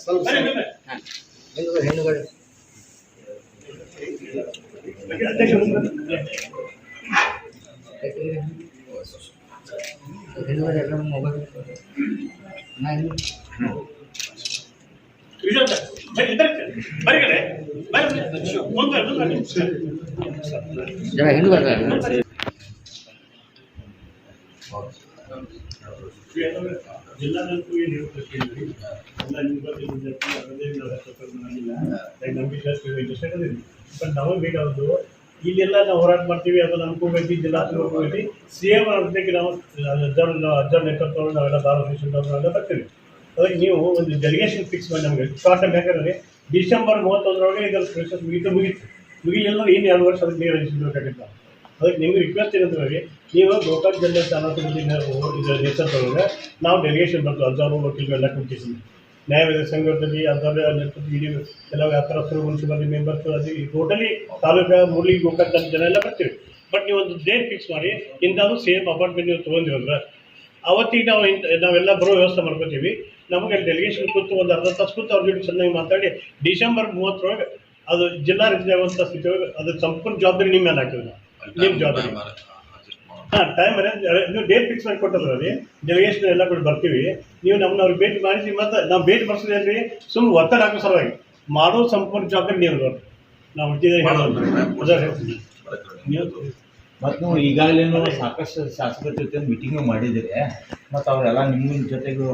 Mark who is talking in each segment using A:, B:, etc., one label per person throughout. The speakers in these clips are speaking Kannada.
A: ಸ್ವಲ್ಪ ಹೆಣ್ಣುಗಳು ಹೆಣ್ಣುಗಳು ಹೆಣ್ಣುಗಳು ಎಲ್ಲ ಮೊಬೈಲ್ ನಾನು ಜರ
B: ಇಲ್ಲೆಲ್ಲ ನಾವು ಹೋರಾಟ ಮಾಡ್ತೀವಿ, ಅದನ್ನು ಅನ್ಕೋಬೇಕು, ಜಿಲ್ಲಾ ಅನ್ಕೋಬೇಕು ಸಿ ಎಂ ಅದಕ್ಕೆ ನಾವು ಅಜ್ಜರ್ ಅಜ್ಜರ್ ನೇತೃತ್ವ ನಾವೆಲ್ಲ ಭಾರತ ನಾವೆಲ್ಲ ಬರ್ತೀವಿ. ಅದಕ್ಕೆ ನೀವು ಒಂದು ಡೆಲಿಗೇಷನ್ ಫಿಕ್ಸ್ ಮಾಡಿ ನಮಗೆ. ಶಾರ್ಟ್ ಟೈಮ್ ಯಾಕಂದರೆ ಡಿಸೆಂಬರ್ ಮೂವತ್ತೊಂದರೊಳಗೆ ಇದರ ಪ್ರೊಸೆಸ್ ಮುಗಿತು ಮುಗಿತು. ಮುಗಿಲಿಲ್ಲ ಇನ್ನು ಎರಡು ವರ್ಷ ಅದಕ್ಕೆ ನೀರು ಹಂಚಿಬೇಕಾಗಿತ್ತು ಅದಕ್ಕೆ ನಿಮಗೆ ರಿಕ್ವೆಸ್ಟ್ ಏನಂದ್ರೆ ನೀವು ಗೋಕಾಕ್ ಜಿಲ್ಲೆ ನೇತೃತ್ವ ತಗೊಂಡ್ರೆ ನಾವು ಡೆಲಿಗೇಷನ್ ಬರ್ತೀವಿ ಹಜಾರು ವಕೀಲರು ಎಲ್ಲ ಕೊಟ್ಟಿದ್ದೀವಿ ನ್ಯಾಯವಾದ ಸಂಘದಲ್ಲಿ ಅದರ ನೇತೃತ್ವ ಇಡೀ ಎಲ್ಲ ವ್ಯಾಪಾರಸ್ಥರು ಮುನ್ಸಿಪಾಲಿಟಿ ಮೆಂಬರ್ಸ್ ಅದು ಟೋಟಲಿ ತಾಲೂಕು ಮುರಳಿ ಗೋಕಾಕ್ ಜನ ಎಲ್ಲ ಬರ್ತೀವಿ. ಬಟ್ ನೀವು ಒಂದು ಡೇಟ್ ಫಿಕ್ಸ್ ಮಾಡಿ, ಇಂಥದ್ದು ಸೇಮ್ ಅಪಾರ್ಟ್ಮೆಂಟ್ ನೀವು ತೊಗೊಂಡಿರಲ್ಲ ಅವತ್ತಿಗೆ ನಾವು ನಾವೆಲ್ಲ ಬರೋ ವ್ಯವಸ್ಥೆ ಮಾಡ್ಕೋತೀವಿ. ನಮಗೆ ಡೆಲಿಗೇಷನ್ ಕೂತು ಒಂದು ಅರ್ಧ ತಾಸು ಕೂತು ಅವ್ರ ಜೊತೆ ಚೆನ್ನಾಗಿ ಮಾತಾಡಿ, ಡಿಸೆಂಬರ್ ಮೂವತ್ತರೊಳಗೆ ಅದು ಜಿಲ್ಲಾ ಸ್ಥಿತಿ ಒಳಗೆ ಅದು ಸಂಪೂರ್ಣ ಜವಾಬ್ದಾರಿ ನಿಮ್ಮ ಮೇಲೆ ಹಾಕಿದ್ವಿ ನಾವು ನಿಮ್ಮ ಜವಾಬ್ದಾರಿ ಹಾಂ ಟೈಮ್ ನೀವು ಡೇಟ್ ಫಿಕ್ಸ್ ಮಾಡಿ ಕೊಟ್ಟದ್ರ ರೀ ಡೆಲಿಗೇಷನ್ ಎಲ್ಲ ಕೂಡ ಬರ್ತೀವಿ. ನೀವು ನಮ್ಮನ್ನ ಅವ್ರಿಗೆ ಭೇಟಿ ಮಾಡಿಸಿ ಮತ್ತೆ ನಾವು ಭೇಟಿ ಬರ್ಸೋದೇನ್ರಿ ಸುಮ್ಮನೆ ಒತ್ತಡ ಹಾಕೋ ಸಲುವಾಗಿ. ಮಾಡೋ ಸಂಪೂರ್ಣ ಜವಾಬ್ದಾರಿ ನೀವು ನೋಡಿ ನಾವು
C: ಮತ್ತು ನೀವು ಈಗಾಗಲೇ ಸಾಕಷ್ಟು ಶಾಸಕರ ಜೊತೆ ಮೀಟಿಂಗ್ ಮಾಡಿದಿರಿ ಮತ್ತು ಅವರೆಲ್ಲ ನಿಮ್ಮ ಜೊತೆಗೂ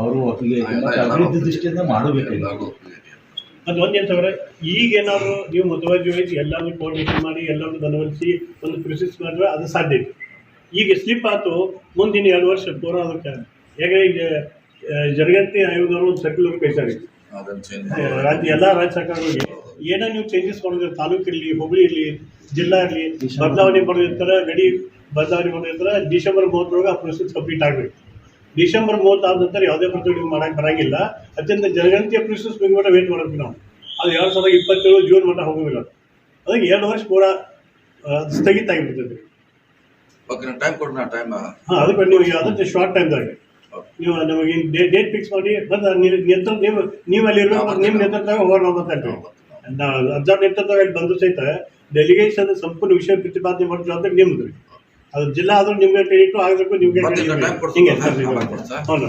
C: ಅವರು. ಅಭಿವೃದ್ಧಿ ದೃಷ್ಟಿಯಿಂದ ಮಾಡಬೇಕಾಗಿ
B: ಅದು ಒಂದೇನು ಸಾವಿರ ಈಗ ಏನಾದ್ರು ನೀವು ಮುತುವರ್ಜಿವಹಿಸಿ ಎಲ್ಲರೂ ಕೋಆರ್ಡಿನೇಷನ್ ಮಾಡಿ ಎಲ್ಲರೂ ಗಮನಿಸಿ ಒಂದು ಪ್ರೊಸೆಸ್ ಮಾಡಿದ್ರೆ ಅದು ಸಾಧ್ಯ ಇದೆ ಈಗ ಸ್ಲಿಪ್ ಆಯ್ತು ಮುಂದಿನ ಎರಡು ವರ್ಷ ಪೂರ ಅದಕ್ಕೆ ಹೇಗೆ ಈಗ ಆ, ಆಯೋಗವರು ಆಯೋಗದವರು ಒಂದು ಸರ್ಕ್ಯುಲರ್ ಕಳಿಸ್ತಾರೆ ಆ, ರಾಜ್ಯ ಎಲ್ಲ ರಾಜ್ಯ ಸರ್ಕಾರಗಳಿಗೆ ಏನೋ ನೀವು ಚೇಂಜಸ್ ಮಾಡಿದ್ರೆ ತಾಲೂಕು ಇರಲಿ ಹುಬ್ಳಿ ಇರಲಿ ಜಿಲ್ಲಾ ಇರಲಿ ಬದಲಾವಣೆ ಮಾಡಿರ್ತಾರೆ ಗಡಿ ಬದಲಾವಣೆ ಮಾಡಿರ್ತಾರೆ ಡಿಸೆಂಬರ್ ಮೂವತ್ತರೊಳಗೆ ಆ ಪ್ರೊಸೆಸ್ ಕಂಪ್ಲೀಟ್ ಆಗಬೇಕು. ಡಿಸೆಂಬರ್ ಮೂವತ್ತಾದ ನಂತರ ಯಾವುದೇ ಪ್ರತಿಭಟನೆ ಮಾಡಕ್ಕೆ ಬರಂಗಿಲ್ಲ. ಅತ್ಯಂತ ಜನಗಣತಿಯ ಪ್ರೊಸೆಸ್ ಮುಗಿಮಟ್ಟ ವೇಟ್ ಮಾಡಬೇಕು ನಾವು. ಅದು ಎರಡು ಸಾವಿರದ ಇಪ್ಪತ್ತೇಳು ಜೂನ್ ಮಟ್ಟ ಹೋಗೋದಿಲ್ಲ. ಅದಕ್ಕೆ ಎರಡು ವರ್ಷ ಪೂರ ಸ್ಥಗಿತ ಆಗಿಬಿಡ್ತದೆ.
D: ಓಕೆ ಟೈಮ್ ಕೊಡೋಣ ನಾ ಟೈಮ್
B: ಹಾಂ ಅದಕ್ಕೆ ನೀವು ಅದಕ್ಕೆ ಶಾರ್ಟ್ ಟೈಮ್ದಾಗ ನೀವು ನಮಗೆ ಡೇಟ್ ಫಿಕ್ಸ್ ಮಾಡಿ ಮತ್ತು ನೇತೃತ್ವ ನೀವು ನೀವು ಅಲ್ಲಿ ಇರಬೇಕು ನಿಮ್ಮ ನೇತೃತ್ವ ಹೋಗೋಣ ಅಂತ ಮಾತಾಡ್ತೀವಿ ನಾವು ಅಬ್ಸರ್ವ್ ನೇತೃತ್ವ ಇಲ್ಲಿ ಬಂದು ಸಹಿತ ಡೆಲಿಗೇಷನ್ ಸಂಪೂರ್ಣ ವಿಷಯ ಪ್ರತಿಪಾದನೆ ಮಾಡ್ತೀವಿ ಅಂತ ನಿಮ್ದು. ಅದು ಜಿಲ್ಲಾ ಆದ್ರೂ ನಿಮ್ಗೆ ಕ್ರೆಡಿಟ್ ಆಗಬೇಕು ನಿಮ್ಗೆ ಹಿಂಗೆ. ಹೌದು